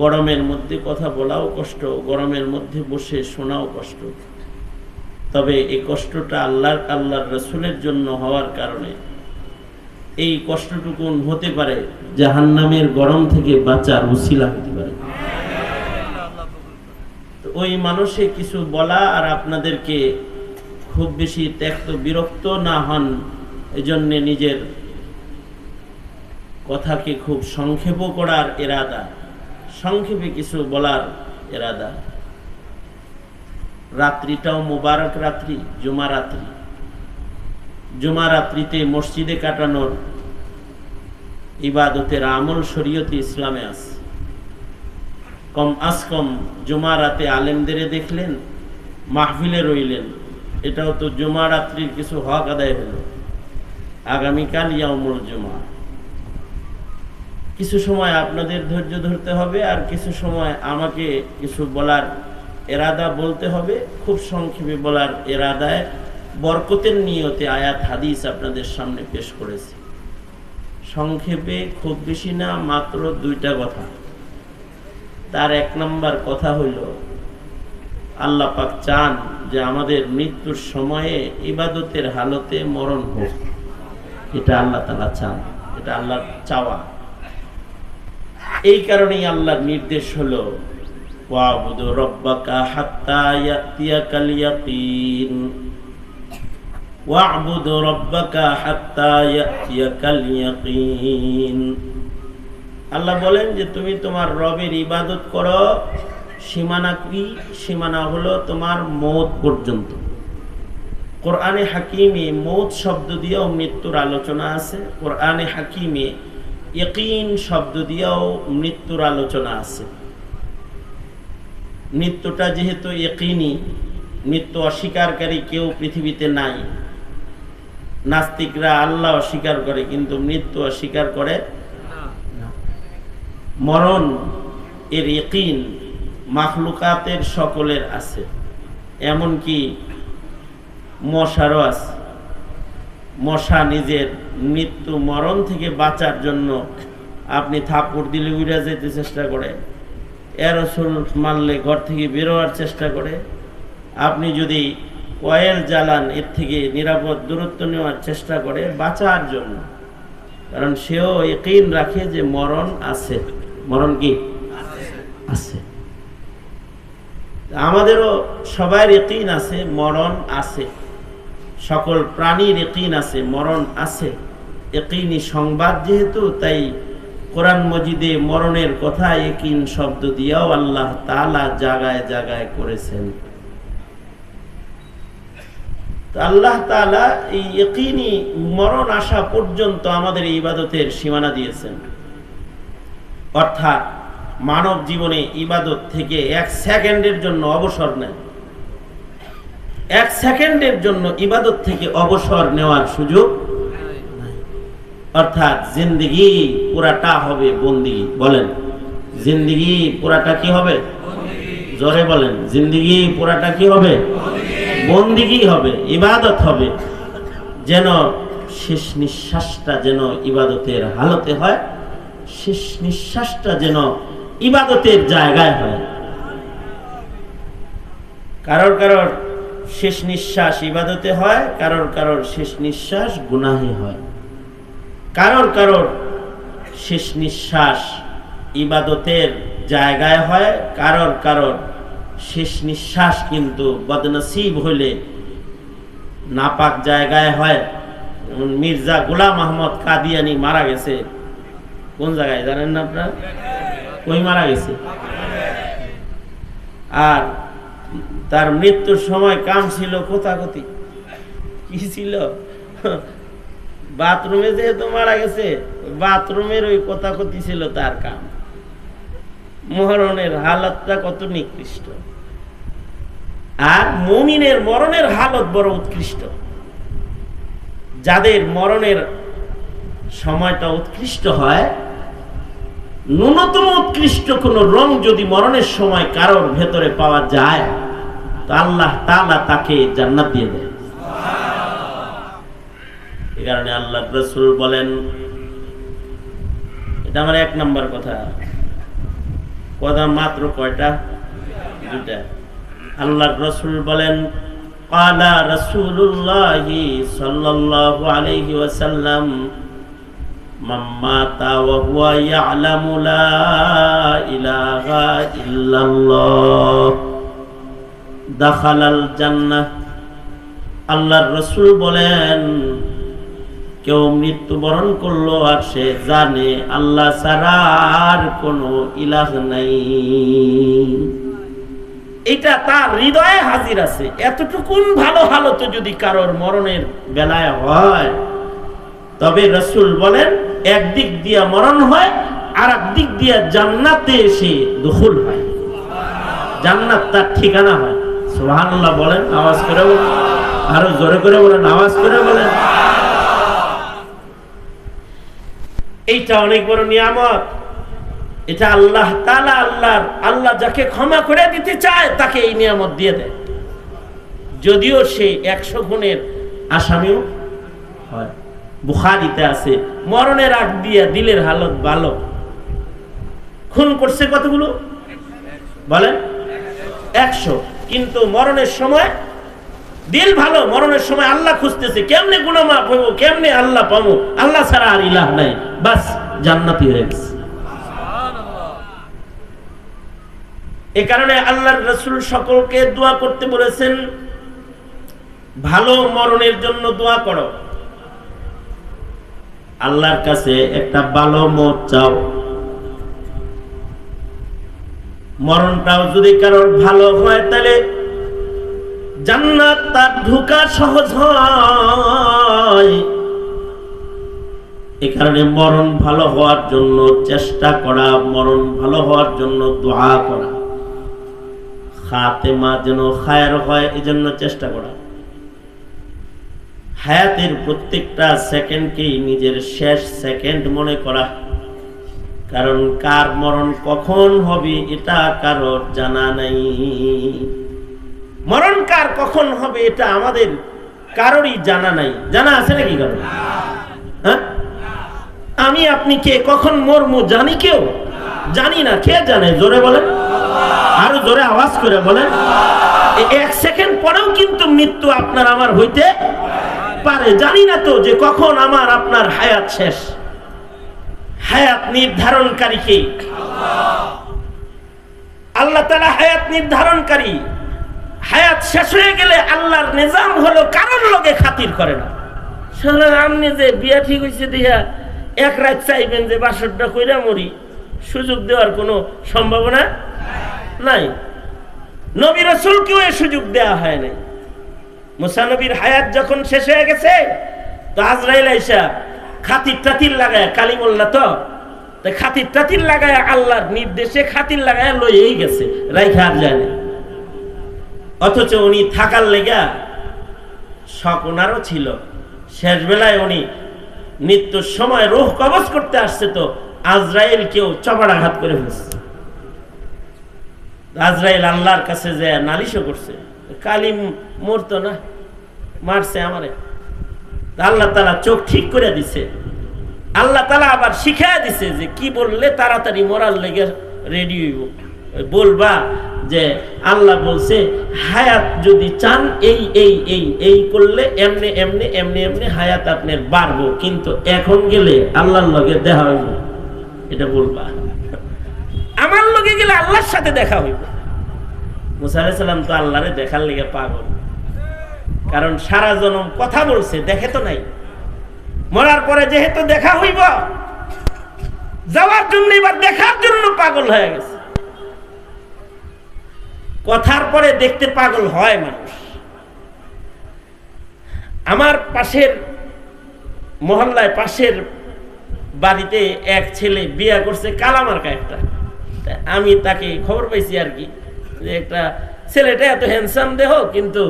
গরমের মধ্যে কথা বলাও কষ্ট, গরমের মধ্যে বসে শোনাও কষ্ট। তবে এই কষ্টটা আল্লাহর আল্লাহর রসুলের জন্য হওয়ার কারণে। এই কষ্টটুকুন হতে পারে জাহান্নামের গরম থেকে বাঁচার উসিলা হতে পারে। ওই মানুষে কিছু বলা আর আপনাদেরকে খুব বেশি ত্যক্ত বিরক্ত না হন, এজন্য নিজের কথাকে খুব সংক্ষেপ করার এরাদা। সংক্ষেপে কিছু বলার এরাদা। রাত্রিটাও মোবারক রাত্রি জুমা রাত্রি। জুমা রাত্রিতে মসজিদে কাটানোর ইবাদতের আমল শরীয়তে ইসলামে আছে। কম আস কম জুমা রাতে আলেমদের দেখলেন, মাহফিলে রইলেন। এটাও তো জুমা রাত্রির কিছু হক আদায় হলো। আগামীকাল ইয়ামুল জুমা। কিছু সময় আপনাদের ধৈর্য ধরতে হবে আর কিছু সময় আমাকে কিছু বলার এরাদা বলতে হবে, খুব সংক্ষেপে বলার এরাদায় বরকতের নিয়তে আয়াত, হাদিস আপনাদের সামনে পেশ করেছি। সংক্ষেপে খুব বেশি না, মাত্র দুইটা কথা। তার এক নম্বর কথা হইল, আল্লাহ পাক চান যে আমাদের মৃত্যুর সময়ে ইবাদতের হালতে মরণ হোক। এটা আল্লাহ তালা চান, এটা আল্লাহ চাওয়া। এই কারণেই আল্লাহর নির্দেশ হলো আল্লাহ বলেন যে, তুমি তোমার রবের ইবাদত করো, সীমানা কি? সীমানা হলো তোমার মৌত পর্যন্ত। কোরআনে হাকিমে মৌত শব্দ দিয়েও মৃত্যুর আলোচনা আছে। কোরআনে হাকিমে ইকিন শব্দ দিয়েও মৃত্যুর আলোচনা আছে। মৃত্যুটা যেহেতু ইকিনি মৃত্যু অস্বীকারী কেউ পৃথিবীতে নাই। নাস্তিকরা আল্লাহ অস্বীকার করে, কিন্তু মৃত্যু অস্বীকার করে মরণ এর ইকিন মাখলুকাতের সকলের আছে। এমনকি মশারও আছে। মশা নিজের মৃত্যু মরণ থেকে বাঁচার জন্য আপনি থাপড় দিলে উড়ে যেতে চেষ্টা করে। এরসুল মারলে ঘর থেকে বেরোয়ার চেষ্টা করে। আপনি যদি কয়েল জ্বালান, এর থেকে নিরাপদ দূরত্ব নেওয়ার চেষ্টা করে বাঁচার জন্য। কারণ সেও একই রাখে যে মরণ আছে। মরণ কি? আছে। আমাদেরও সবার একইন আছে, মরণ আছে। সকল প্রাণীর একইন আছে, মরণ আছে। একইনি সংবাদ যেহেতু, তাই কোরআন মজিদে মরণের কথা একিন শব্দ দিয়েও আল্লাহ তালা জাগায় জাগায় করেছেন। আল্লাহ তালা এই একইনি মরণ আসা পর্যন্ত আমাদের ইবাদতের সীমানা দিয়েছেন। অর্থাৎ মানব জীবনে ইবাদত থেকে এক সেকেন্ডের জন্য অবসর নেয়। এক সেকেন্ডের জন্য ইবাদত থেকে অবসর নেওয়ার সুযোগ অর্থাৎ জিন্দগি পুরাটা হবে বন্দিগি বলেন। জিন্দগি পুরাটা কি হবে? জোরে বলেন। জিন্দগি পুরাটা কি হবে? বন্দিগি হবে, ইবাদত হবে। যেন শেষ নিঃশ্বাসটা যেন ইবাদতের হালতে হয়, শেষ নিঃশ্বাসটা যেন ইবাদতের জায়গায় হয়। কারোর কারোর শেষ নিঃশ্বাস ইবাদতে হয়, কারোর কারোর শেষ নিঃশ্বাস গুনাহে হয়। কারোর কারোর শেষ নিঃশ্বাস ইবাদতের জায়গায় হয়, কারোর কারোর শেষ নিঃশ্বাস কিন্তু বদনসিব হইলে নাপাক জায়গায় হয়। মির্জা গোলাম আহমদ কাদিয়ানি মারা গেছে। কোন জায়গায়, জানেন না আপনার? ওই মারা গেছে? আর তার মৃত্যুর সময় কাম ছিল কোথাকতি কি ছিল? বাথরুমে যেহেতু মারা গেছে, বাথরুমের ওই কোথাকতি ছিল তার কাম। মরণের হালতটা কত নিকৃষ্ট। আর মমিনের মরণের হালত বড় উৎকৃষ্ট। যাদের মরণের সময়টা উৎকৃষ্ট হয়, ন্যূনতম উৎকৃষ্ট কোন রং যদি মরণের সময় কারোর ভেতরে পাওয়া যায় তো আল্লাহ তালা তাকে জান্নাত দিয়ে দেয়। এ কারণে আল্লাহ রসুল বলেন, এটা আমার এক নম্বর কথা। কথা মাত্র কয়টা? দুটা আল্লাহ রসুল বলেন কালা রসুল্লাহি সাল্লাল্লাহু আলাইহি ওয়াসাল্লাম মাম্মাতা ওয়া হুয়া ইয়ালামু লা ইলাহা ইল্লাল্লাহ। দাখালাল জান্না আল্লাহর রসুল বলেন, কেউ মৃত্যুবরণ করল আর সে জানে আল্লাহ সারার কোনো ইলাহ নাই। এটা তার হৃদয়ে হাজির আছে। এতটুকুন ভালো হালত যদি কারোর মরণের বেলায় হয়। তবে রসুল বলেন একদিক দিয়া মরণ হয় আর দিক দিয়া জান্নাতে এসে দুখুল হয়। জান্নাত তার ঠিকানা হয়। সুবহানাল্লাহ বলেন আওয়াজ করে বলেন আরও জোরে করে বলেন আওয়াজ করে বলেন। এইটা অনেক বড় নিয়ামত। এটা আল্লাহ তালা আল্লাহর, আল্লাহ যাকে ক্ষমা করে দিতে চায়, তাকে এই নিয়ামত দিয়ে দেয়। যদিও সে একশো গুণের আসামিও হয়। বুখারিতে আছে, মরণের আগ দিয়া দিলের হালত ভালো খুন করছে কতগুলো? বলেন? একশো। কিন্তু মরণের সময়, দিল ভালো, মরণের সময় আল্লাহ খুঁজতেছে, কেমনে গুণমা পাবো কেমনে আল্লাহ পাবো আল্লাহ ছাড়া আর ইলাহ নাই। বাস, জান্নাতি হয়ে গেছে। এ কারণে আল্লাহর রসুল সকলকে দোয়া করতে বলেছেন, ভালো মরণের জন্য দোয়া করো। আল্লাহর কাছে একটা ভালো মত চাও। মরণটাও যদি কারোর ভালো হয়, তাহলে জান্নাত তার ঢুকা সহজ হয়। এ কারণে মরণ ভালো হওয়ার জন্য চেষ্টা করা, মরণ ভালো হওয়ার জন্য দোয়া করা। খাতেমা যেন খায়ের হয় এই জন্য চেষ্টা করা। হায়াতের প্রত্যেকটা সেকেন্ডকেই নিজের শেষ সেকেন্ড মনে করা। কারণ কার মরণ কখন হবে এটা কারোর জানা নাই। মরণ কার কখন হবে এটা আমাদের কারোরই জানা নাই। জানা আছে নাকি কারও হ্যাঁ? আমি, আপনি কে? কখন মরমু? জানি কেউ? জানি না। কে জানে? জোরে বলেন। আরও জোরে আওয়াজ করে বলেন। এক সেকেন্ড পরেও কিন্তু মৃত্যু আপনার আমার হইতে পারে। জানি না তো যে কখন আমার আপনার হায়াত শেষ। হায়াত নির্ধারণকারী কে? আল্লাহ তালা হায়াত নির্ধারণকারী। হায়াত শেষ হয়ে গেলে আল্লাহর নিজাম হলো কারোর লগে খাতির করে না। যে বিয়া ঠিক হয়েছে দিয়া এক রাত চাইবেন যে বাসরটা কইরা মরি, সুযোগ দেওয়ার কোনো সম্ভাবনা নাই। নবী রসুলকেও এ সুযোগ দেওয়া হয় নাই। মুসানবীর হায়াত যখন শেষ হয়ে গেছে, তো আজরাইল আইসা খাতির টাতির লাগায়, কালিমুল্লাহ তো? তো খাতির টাতির লাগায়, আল্লাহর নির্দেশে খাতির লাগায় লইয়েই গেছে, রাইখা আর যায় না অথচ উনি থাকার লেগা শখ ছিল। শেষ বেলায় উনি মৃত্যুর সময় রোহ কবজ করতে আসছে তো আজরাইল কেউ চপাড়াঘাত করে ফেলছে। আজরাইল আল্লাহর কাছে যে নালিশও করছে, কালিম মরতো না, মারছে আমারে। আল্লাহ তালা চোখ ঠিক করে দিছে। আল্লাহ তালা আবার শিখায় দিছে যে কি বললে তাড়াতাড়ি মরার লেগে রেডি হইব। বলবা যে আল্লাহ বলছে, হায়াত যদি চান, এই এই এই এই করলে এমনি এমনি এমনি এমনি হায়াত আপনার বাড়বো। কিন্তু এখন গেলে আল্লাহর লগে দেখা হইব। এটা বলবা। আমার লগে গেলে আল্লাহর সাথে দেখা হইব। মুসা আলাইহিস সালাম তো আল্লাহরে দেখার লেগে পাগল। কারণ সারা জনম কথা বলছে, দেখে তো নাই। মরার পরে যেহেতু দেখা হইব, যাওয়ার জন্য এবার দেখার জন্য পাগল হয়ে গেছে। কথার পরে দেখতে পাগল হয় মানুষ। আমার পাশের মহল্লায় পাশের বাড়িতে এক ছেলে বিয়ে করছে, কালামার্কা একটা। আমি তাকে খবর পাইছি আর কি, যে একটা ছেলেটা এত হ্যান্ডসাম দেহ, কিন্তু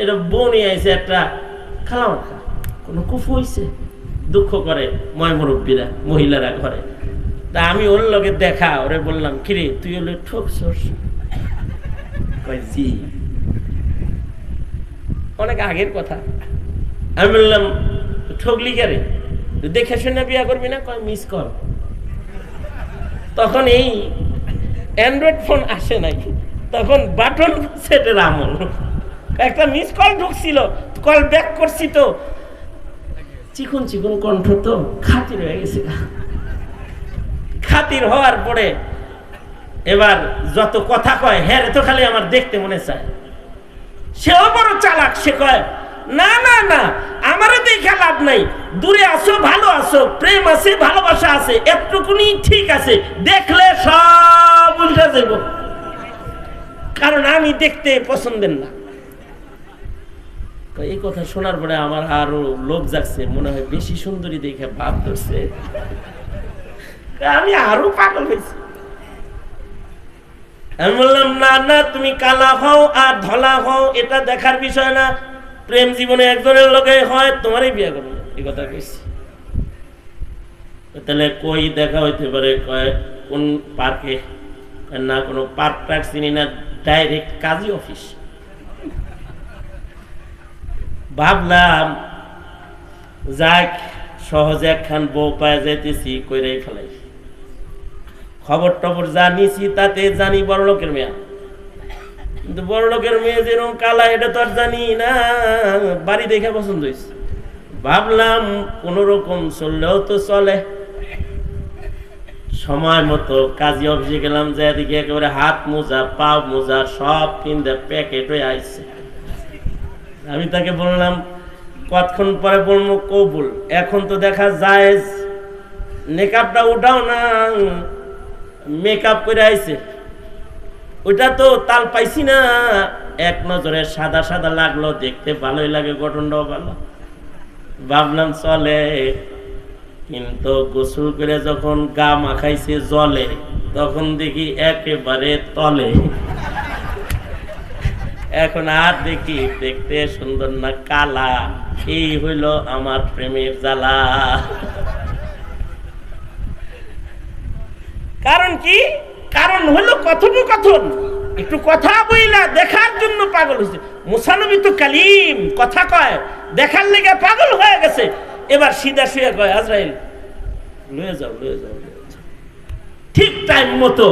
এটা বনি আইছে একটা খালামার্কা কোনো কুফু হইছে? দুঃখ করে ময় মুরব্বীরা, মহিলারা ঘরে। তা আমি ওর লগে দেখা, ওরে বললাম, কিরে, তুই হলে ঠকছস? অনেক আগের কথা। আমি বললাম, ঠকলি কেরে দেখে শুনে বিয়া করবি না? কয়, মিস কর তখন এই অ্যান্ড্রয়েড ফোন আসে নাই। তখন বাটন সেটের আমল। একটা মিস কল ঢুকছিল, কল ব্যাক করছি তো। চিকন চিকন কণ্ঠ তো খাতির হয়ে গেছে খাতির হওয়ার পরে এবার যত কথা কয় হ্যাঁ তো খালি আমার দেখতে মনে চায়। সেও বড় চালাক, সে কয়, না না না আমারও দেখে লাভ নাই। দূরে আসো ভালো আসো প্রেম আছে, ভালোবাসা আছে, এতটুকুনি ঠিক আছে, দেখলে সব উল্টা যাইব। কারণ আমি দেখতে পছন্দের না। তো এই কথা শোনার পরে আমার আরও লোভ জাগছে, মনে হয় বেশি সুন্দরী দেখে ভাব ধরছে। আমি আরও পাগল হয়েছি। আমি বললাম, না না, তুমি কালা হও আর ধলা হও, এটা দেখার বিষয় না। প্রেম জীবনে একজনের লোকে হয়, তোমারই বিয়ে করব এই কথা কইছি। তাহলে কই দেখা হইতে পারে কোন পার্কে? না, কোনো পার্ক টার্ক চিনি না, ডাইরেক্ট কাজী অফিস। ভাবলাম, যাক, সহজে একখান বউ পায় যাইতেছি, কইরাই ফেলাই। খবর টবর যা নিছি, তাতে জানি বড় লোকের মেয়া। কিন্তু বড় লোকের মেয়ে যেরকম কালা, এটা তো আর জানি না, বাড়ি দেখে পছন্দ হয়েছে ভাবলাম কোন রকম চললেও তো চলে। সময় মতো কাজী অফিসে গেলাম, যে এদিকে একেবারে হাত মোজা, পা মোজা, সব কিনতে প্যাকেট হয়ে আসছে আমি তাকে বললাম, কতক্ষণ পরে বলব? কবুল। এখন তো দেখা যায় মেকআপটা উঠাও না। মেকআপ করে আইছে। ওইটা তো তাল পাইছি না। এক নজরে সাদা সাদা লাগল, দেখতে ভালোই লাগে, গঠনটাও ভালো। ভাবলাম, চলে। কিন্তু গোসল করে যখন গা মাখাইছে জলে, তখন দেখি একেবারে তলে। এখন আর দেখি, দেখতে সুন্দর না কালা। এই হইল আমার প্রেমের জ্বালা। কারণ কি? কারণ হলো কথোপকথন। একটু কথা বইলা দেখার জন্য পাগল হয়েছে মুসানবী তো কালিম, কথা কয়। দেখার লেগে পাগল হয়ে গেছে। এবার সিধা শুয়ে কয়, আজরাইল, লয়ে যাও লয়ে যাও। ঠিক টাইম মতো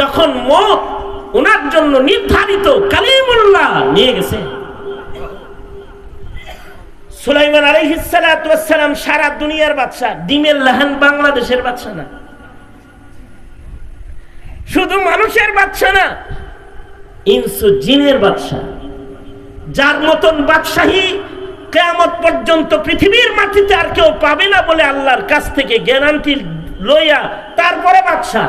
যখন মত ওনার জন্য নির্ধারিত কালিমুল্লাহ নিয়ে গেছে। সুলাইমান আলাইহিসসালাম সারা দুনিয়ার ডিমের বাংলাদেশের না। শুধু মানুষের না, ইনসু জিনের যার মতন বাদশাহী কেয়ামত পর্যন্ত পৃথিবীর মাটিতে আর কেউ পাবে না বলে আল্লাহর কাছ থেকে গ্যারান্টি লইয়া তারপরে বাদশা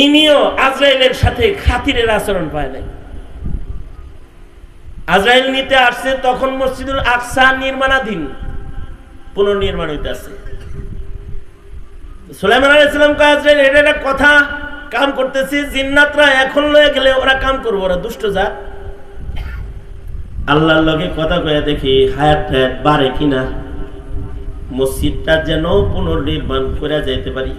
ইনিও আজরাইলের সাথে খাতিরের আচরণ পায় নাই। আজরাইল নিতে আসছে তখন মসজিদুল আকসা নির্মাণাধীন, পুনর্নির্মাণ হইতে আছে সুলাইমান আলাইসালাম কয়, আজরাইল, এটা একটা কথা, কাম করতেছি, জিন্নাতরা এখন লয়ে গেলে ওরা কাম করব, ওরা দুষ্ট যা আল্লাহর লগে কথা কয়ে দেখি, হায়াত টায়াত বাড়ে কিনা? মসজিদটা যেন পুনর্নির্মাণ করে যাইতে পারি।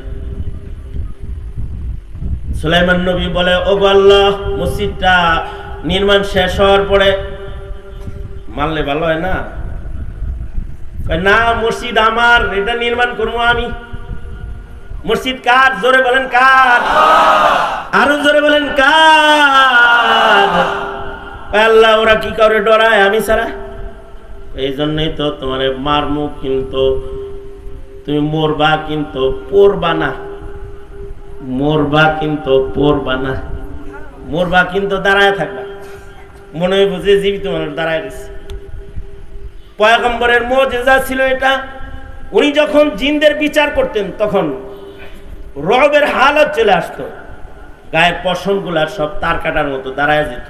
সুলাইমান নবী বলে ও আল্লাহ, মসজিদটা নির্মাণ শেষ হওয়ার পরে মানলে ভালো হয় না? না, মসজিদ আমার, এটা নির্মাণ করব আমি। মসজিদ কার? জোরে বলেন কার? আরও জোরে বলেন কার? আল্লাহ, ওরা কি করে ডরায় আমি ছাড়া? এই জন্যই তো তোমার মারমু কিন্তু, তুমি মরবা কিন্তু পড়বা না। মরবা কিন্তু পড়বা না। মরবা কিন্তু দাঁড়ায় থাকবা। মনে হয় বুঝে জীবিত মানুষ দাঁড়ায় রয়েছে পয়গম্বরের মজেজা ছিল এটা। উনি যখন জিনদের বিচার করতেন, তখন রবের হালত চলে আসতো। গায়ের পশমগুলা সব তার কাটার মতো দাঁড়ায় যেত।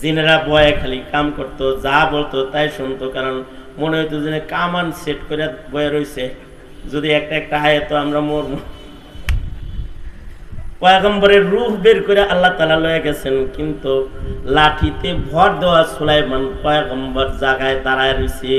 জিনেরা বয়ে খালি কাম করত, যা বলতো তাই শুনতো, কারণ মনে হইতো যে কামান সেট করে বয়ে রইছে। যদি একটা একটা আয় তো আমরা মরবো। পয়গম্বরের রুহ বের করে আল্লাহ তালা লয়ে গেছেন, কিন্তু লাঠিতে ভর দেওয়া সুলাইমান পয়গম্বর জায়গায় দাঁড়ায় রয়েছে